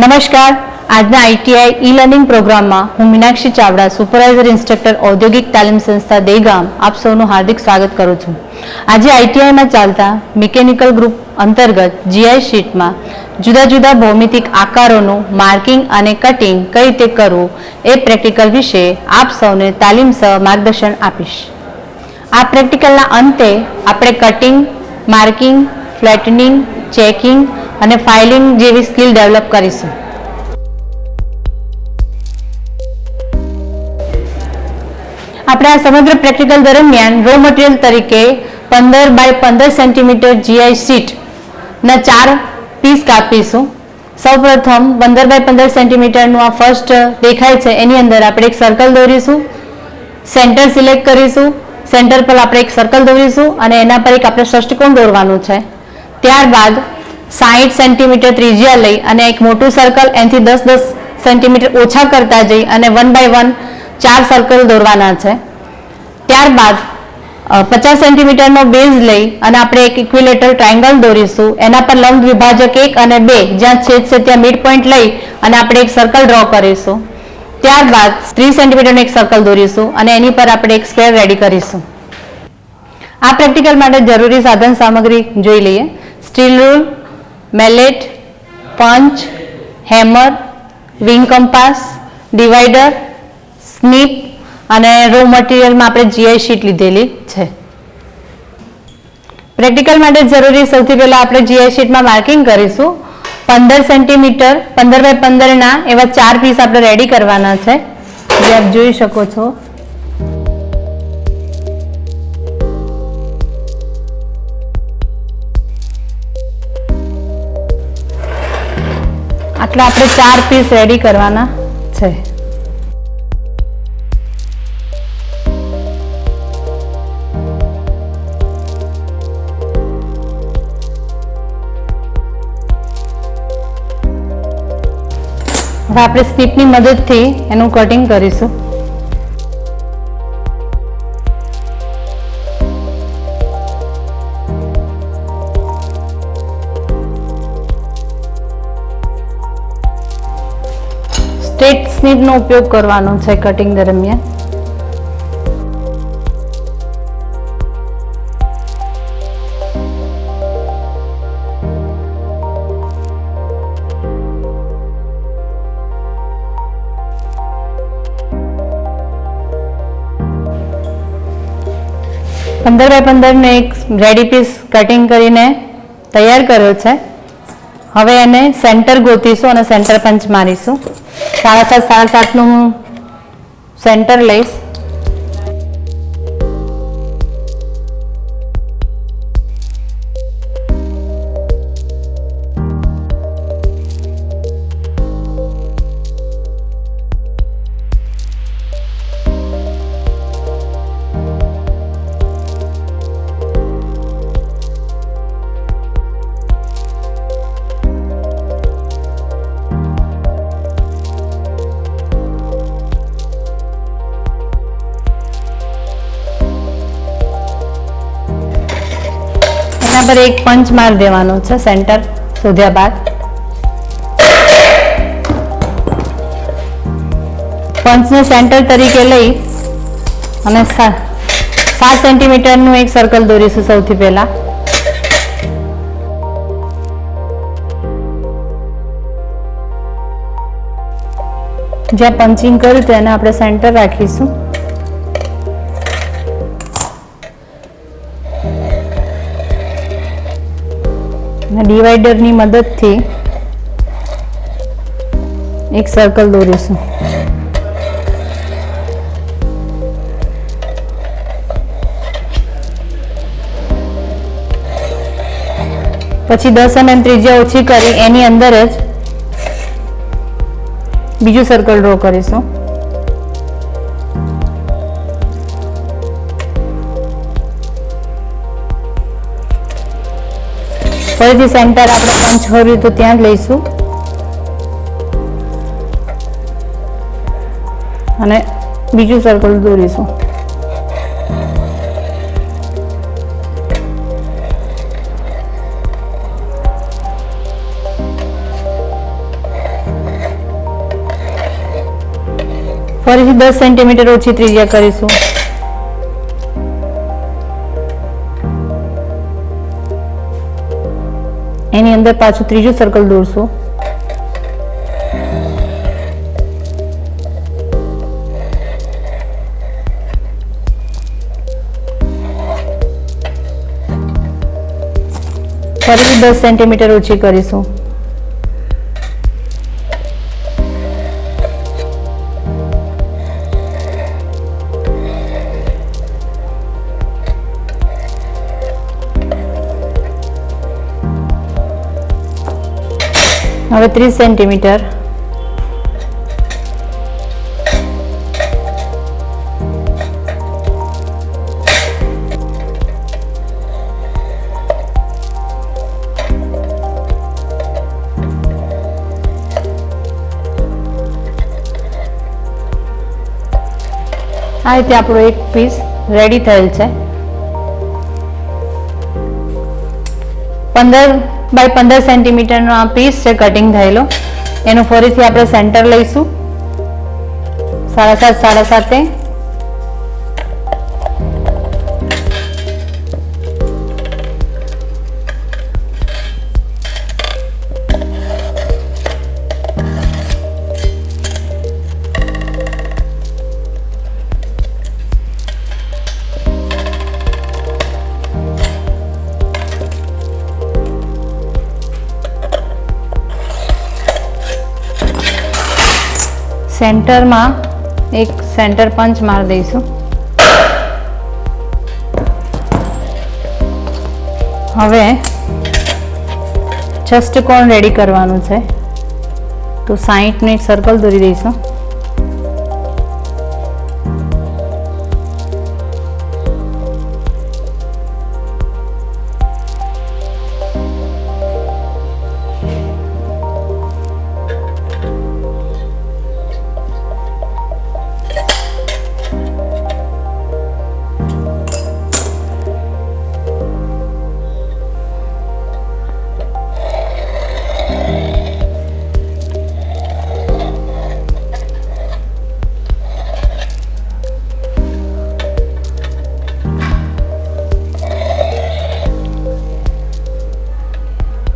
નમસ્કાર. આજના ITI e learning પ્રોગ્રામમાં હું મીનાક્ષી ચાવડા, સુપરવાઇઝર, ઇન્સ્ટ્રક્ટર, ઔદ્યોગિક તાલીમ સંસ્થા દેગામ આપ સૌનું હાર્દિક સ્વાગત કરું છું. આજે આઈટીઆઈમાં ચાલતા મિકેનિકલ ગ્રુપ અંતર્ગત જીઆઈ શીટમાં જુદા જુદા ભૌમિતિક આકારોનું માર્કિંગ અને કટિંગ કઈ રીતે કરવું એ પ્રેક્ટિકલ વિશે આપ સૌને તાલીમ સહ માર્ગદર્શન આપીશ. આ પ્રેક્ટિકલના અંતે આપણે કટિંગ, માર્કિંગ, ફ્લેટનિંગ, ચેકિંગ અને ફાઇલિંગ જેવી સ્કિલ ડેવલપ કરીશું. આપણે આ સમગ્ર પ્રેક્ટિકલ દરમિયાન રો મટીરિયલ તરીકે પંદર બાય પંદર સેન્ટીમીટર જીઆઈ શીટના ચાર પીસ કાપીશું. સૌપ્રથમ પંદર બાય પંદર સેન્ટીમીટરનું આ ફર્સ્ટ દેખાય છે. એની અંદર આપણે એક સર્કલ દોરીશું. સેન્ટર સિલેક્ટ કરીશું. સેન્ટર પર આપણે એક સર્કલ દોરીશું અને એના પર એક આપણે ષષ્ટકોણ દોરવાનું છે. ત્યારબાદ સાહીઠ સેન્ટીમીટર ત્રિજ્યા લઈ અને એક મોટું સર્કલ એનાથી દસ દસ સેન્ટીમીટર ઓછા કરતા જઈ અને વન બાય વન ચાર સર્કલ દોરવાના છે. ત્યારબાદ પચાસ સેન્ટીમીટરનો બેઝ લઈ અને આપણે એક ઇક્વિલેટર ટ્રાયંગલ દોરીશું. એના પર લંબ વિભાજક એક અને બે, જ્યાં છેદ છે ત્યાં મિડ પોઈન્ટ લઈ અને આપણે એક સર્કલ ડ્રો કરીશું. ત્યારબાદ, ત્રીસ સેન્ટીમીટરનો એક સર્કલ દોરીશું અને એની પર આપણે એક સ્ક્વેર રેડી કરીશું. આ પ્રેક્ટિકલ માટે જરૂરી સાધન સામગ્રી જોઈ લઈએ. Steel rule mallet, punch, hammer, wing compass, divider, snip અને રો મટીરિયલમાં આપણે જીઆઈ શીટ લીધેલી છે. પ્રેક્ટિકલ માટે જરૂરી સૌથી પહેલાં આપણે જીઆઈ શીટમાં માર્કિંગ કરીશું. પંદર સેન્ટીમીટર, પંદર બાય પંદરના એવા ચાર પીસ આપણે રેડી કરવાના છે. જે આપ જોઈ શકો છો. આટલા આપણે ચાર પીસ રેડી કરવાના છે. હવે આપણે સ્ટીપની મદદથી એનું કટિંગ કરીશું. સ્નીપનો ઉપયોગ કરવાનો છે કટિંગ દરમિયાન. પંદર બાય પંદરનો એક રેડી પીસ કટિંગ કરીને તૈયાર કર્યો છે. હવે એને સેન્ટર ગોતીશું અને સેન્ટર પંચ મારીશું. સાડા સાત સાડા સાતનું હું સેન્ટર લઈશ. પર એક પંચ માર દેવાનો છે સેન્ટર શોધ્યા બાદ. પંચને સેન્ટર તરીકે લઈ અને સાત સેન્ટીમીટરનું એક સર્કલ દોરીશું સૌથી પહેલા. જ્યાં પંચિંગ કર્યું તો એને આપણે સેન્ટર રાખીશું. ડિવાઈડરની મદદથી એક સર્કલ દોરીશું. પછી દસ એમએમ ત્રિજ્યા ઓછી કરી, એની અંદર જ બીજું સર્કલ ડ્રો કરીશું. ફરીથી સેન્ટર આપણે લોન્ચ કર્યું તો ત્યાં જ લઈશું. અને બીજું સર્કલ દોરીશું. ફરીથી દસ સેન્ટીમીટર ઓછી ત્રિજ્યા કરીશું. એની અંદર પાછું ત્રીજું સર્કલ દોરશું. ફરીથી દસ સેન્ટીમીટર ઓછી કરીશું. હવે ત્રીસ સેન્ટીમીટર. આ રીતે આપણો એક પીસ રેડી થયેલ છે. પંદર બાય પંદર સેન્ટીમીટરનો આ પીસ છે કટિંગ થયેલો. એનું ફરીથી આપણે સેન્ટર લઈશું. સાડા સાત, સાડા સાતે. સેન્ટરમાં એક સેન્ટર પંચ મારી દઈશું. હવે ચષ્ટકોણ રેડી કરવાનું છે. તો સાઠ મિનિટ સર્કલ દોરી દઈશું.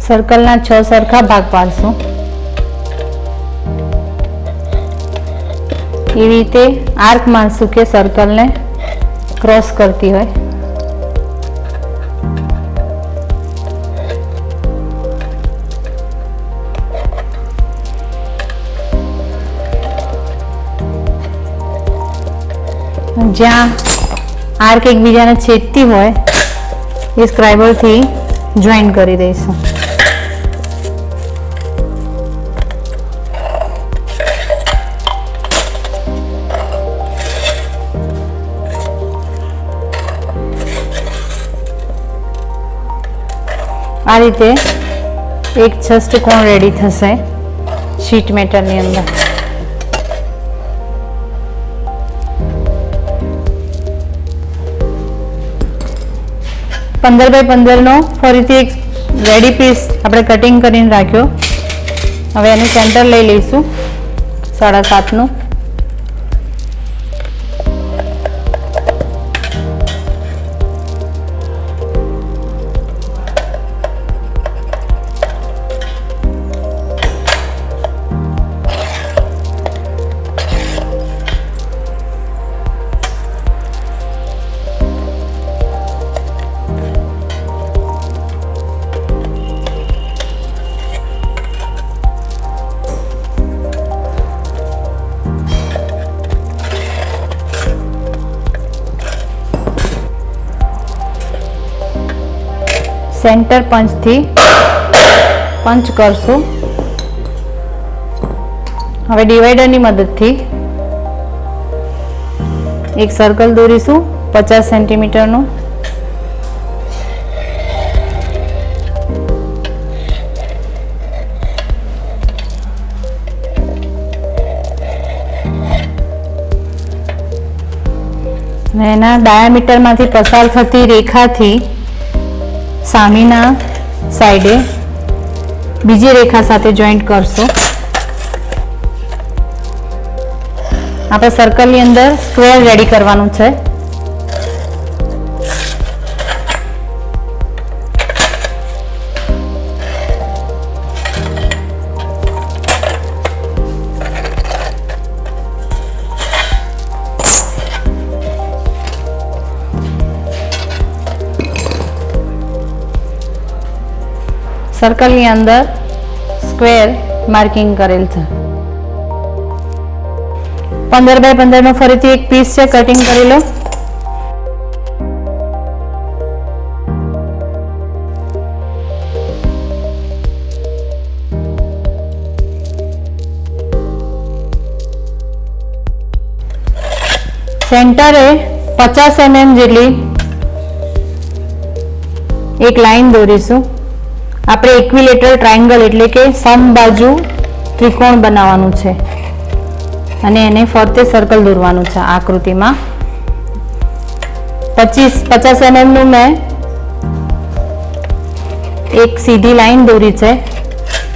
સર્કલના છ સરખા ભાગ પાડશું. એવી રીતે આર્ક માનશું કે સર્કલને ક્રોસ કરતી હોય. જ્યાં આર્ક એકબીજાને છેદતી હોય, એ સ્ક્રાઈબરથી જોઈન કરી દઈશું. આ રીતે એક ષષ્ટકોણ રેડી થશે? શીટ મેટલની અંદર. પંદર બાય પંદરનો ફરીથી એક રેડી પીસ આપણે કટિંગ કરીને રાખ્યો. હવે એનું સેન્ટર લઈ લઈશું, સાડા સાતનું. સેન્ટર પંચથી પંચ કરશું. હવે ડિવાઈડરની મદદથી એક સર્કલ દોરીશું, પચાસ સેન્ટીમીટરનું એના ડાયામીટરમાંથી પસાર થતી રેખાથી સામેના સાઈડે બીજી રેખા સાથે જોઈન્ટ કરશો. આપણે સર્કલની અંદર સ્ક્વેર રેડી કરવાનું છે. સર્કલની અંદર સ્ક્વેર માર્કિંગ કરેલ છે. પંદર બાય પંદર નો ફરીથી એક પીસ છે કટિંગ કરી લો. સેન્ટરે પચાસ એમએમ જેટલી એક લાઈન દોરીશું. આપણે ઇક્વિલેટરલ ટ્રાયંગલ એટલે કે સમબાજુ ત્રિકોણ બનાવવાનું છે. અને એને ફરતે સર્કલ દોરવાનું છે આકૃતિમાં. પચીસ, પચાસ એમએમનું મેં એક સીધી લાઈન દોરી છે.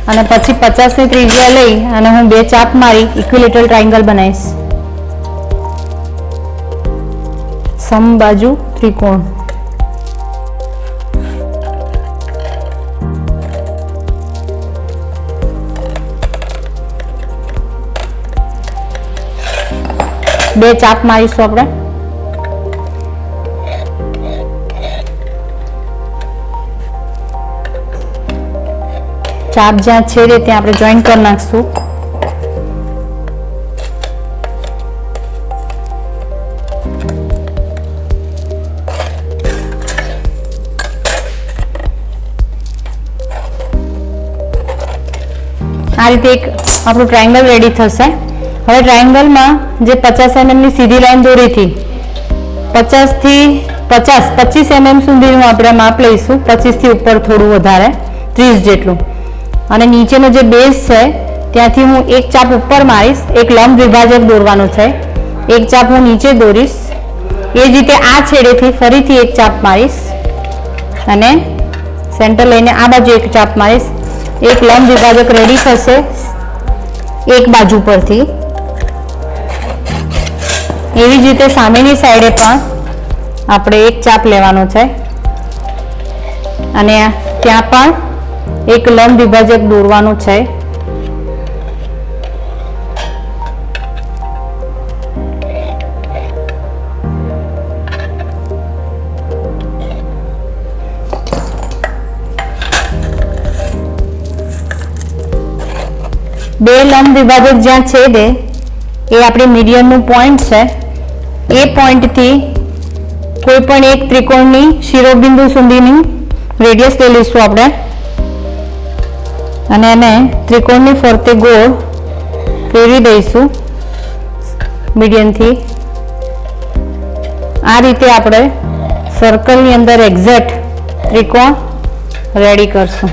અને પછી પચાસની ત્રિજ્યા લઈ અને હું બે ચાપ મારી ઇક્વિલેટરલ ટ્રાયંગલ બનાવીશ. સમબાજુ ત્રિકોણ. બે ચાપ મારીશું આપણે. ચાપ જ્યાં છેડે ત્યાં આપણે જોઈન કરી નાખશું. આ રીતે એક આપણું ટ્રાયંગલ રેડી થશે. હવે ટ્રાયંગલમાં જે પચાસ એમએમની સીધી લાઈન દોરી હતી પચાસથી પચાસ, પચીસ એમએમ સુધીનું આપણે માપ લઈશું. પચીસથી ઉપર થોડું વધારે, ત્રીસ જેટલું. અને નીચેનો જે બેઝ છે, ત્યાંથી હું એક ચાપ ઉપર મારીશ. એક લંબ વિભાજક દોરવાનું છે. એક ચાપ હું નીચે દોરીશ. એ જ રીતે આ છેડેથી ફરીથી એક ચાપ મારીશ. અને સેન્ટર લઈને આ બાજુ એક ચાપ મારીશ. એક લંબ વિભાજક રેડી થશે. એક બાજુ પરથી એવી જ રીતે સામેની સાઈડે પણ આપણે એક ચાપ લેવાનો છે. અને ત્યાં પણ એક લંબ વિભાજક દોરવાનું છે. બે લંબ વિભાજક જ્યાં છેદે એ આપણી મીડિયમનું પોઈન્ટ છે. એ પોઈન્ટથી કોઈ પણ એક ત્રિકોણની શિરોબિંદુ સુધીની રેડિયસ લઈ લઈશું આપણે. અને એને ત્રિકોણની ફરતે ગોળ ફેરવી દઈશું મીડિયમથી. આ રીતે આપણે સર્કલની અંદર એક્ઝેક્ટ ત્રિકોણ રેડી કરશું.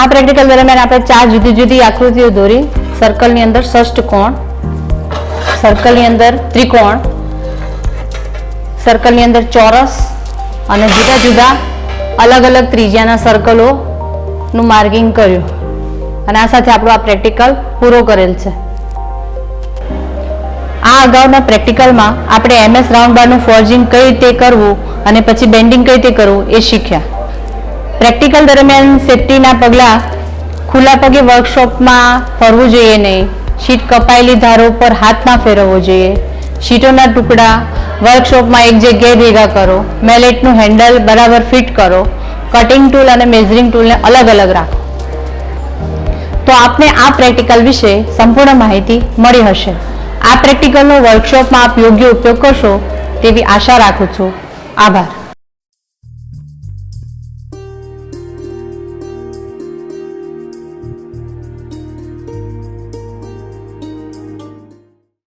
આ પ્રેક્ટિકલ દરમિયાન આપણે ચાર જુદી જુદી આકૃતિઓ દોરી. સર્કલની અંદર ષષ્ઠકોણ સર્કલની અંદર ત્રિકોણ. સર્કલની અંદર ચોરસ. અને જુદા જુદા અલગ અલગ ત્રિજ્યાના સર્કલોનું માર્કિંગ કર્યું. અને આ સાથે આપણો આ પ્રેક્ટિકલ પૂરો કરેલ છે. આ અગાઉના પ્રેક્ટિકલમાં આપણે એમએસ રાઉન્ડ બારનું ફોર્જિંગ કઈ રીતે કરવું અને પછી બેન્ડિંગ કઈ રીતે કરવું એ શીખ્યા. પ્રેક્ટિકલ દરમિયાન સેફટીના પગલાં ખુલ્લા પગે વર્કશોપમાં ફરવું જોઈએ નહીં. શીટ કપાયેલી ધારો પર હાથ ના ફેરવવો જોઈએ. શીટોના ટુકડા વર્કશોપમાં એક જગ્યાએ ભેગા કરો. મેલેટનું હેન્ડલ બરાબર ફિટ કરો. કટિંગ ટૂલ અને મેઝરિંગ ટૂલને અલગ અલગ રાખો. તો આપને આ પ્રેક્ટિકલ વિશે સંપૂર્ણ માહિતી મળી હશે. આ પ્રેક્ટિકલનો વર્કશોપમાં આપ યોગ્ય ઉપયોગ કરશો તેવી આશા રાખું છું. આભાર.